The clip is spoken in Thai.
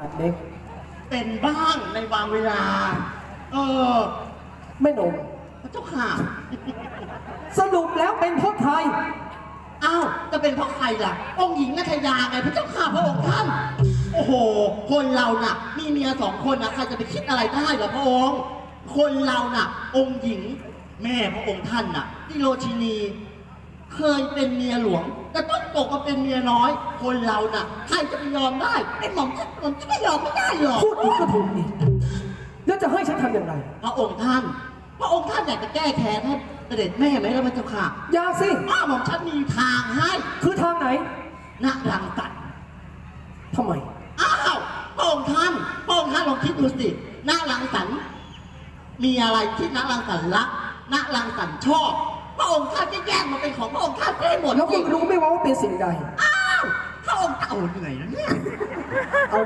อาจเล็ก เป็นบ้างในบางเวลา เออแม่นมพระเจ้าค่ะ สรุปแล้วเป็นเพราะใครอ้าวจะเป็นเพราะใครล่ะ องค์หญิงนัทยาไงพระเจ้าค่ะพระองค์ท่าน โอ้โห คนเราน่ะ มีเมียสองคนนะใครจะไปคิดอะไรได้เหรอพระองค์ คนเราน่ะ องค์หญิง แม่พระองค์ท่านน่ะที่โรชินี เคยเป็นเมียหลวง แต่ต้องตกมาเป็นเมียน้อย คนเราน่ะใครจะไปยอมได้ไอ้หม่อมฉันหม่อมฉันไม่ยอมไม่ได้หรอกพูดอีกก็ถูกอีกแล้วจะให้ฉันทำอย่างไร พระองค์ท่าน พระองค์ท่านอยากจะแก้แค้นให้เสด็จแม่ไหมล่ะพระเจ้าค่ะอยาสิ อ้าวหม่อมฉันมีทางให้คือทางไหนณรังสรรค์ทำไม อ้าวพระองค์ท่านพระองค์ท่านลองคิดดูสิณรังสรรค์มีอะไรที่ณรังสรรค์รักณรังสรรค์ชอบ พระองค์ท่านจะแยกมาเป็นของพระองค์ท่านได้หมดแล้วสิมึงรู้ไหมว่าว่าเป็นสิ่งใดอ้าวพระองค์ท่านโอ้เหนื่อยนะเนี่ย เอา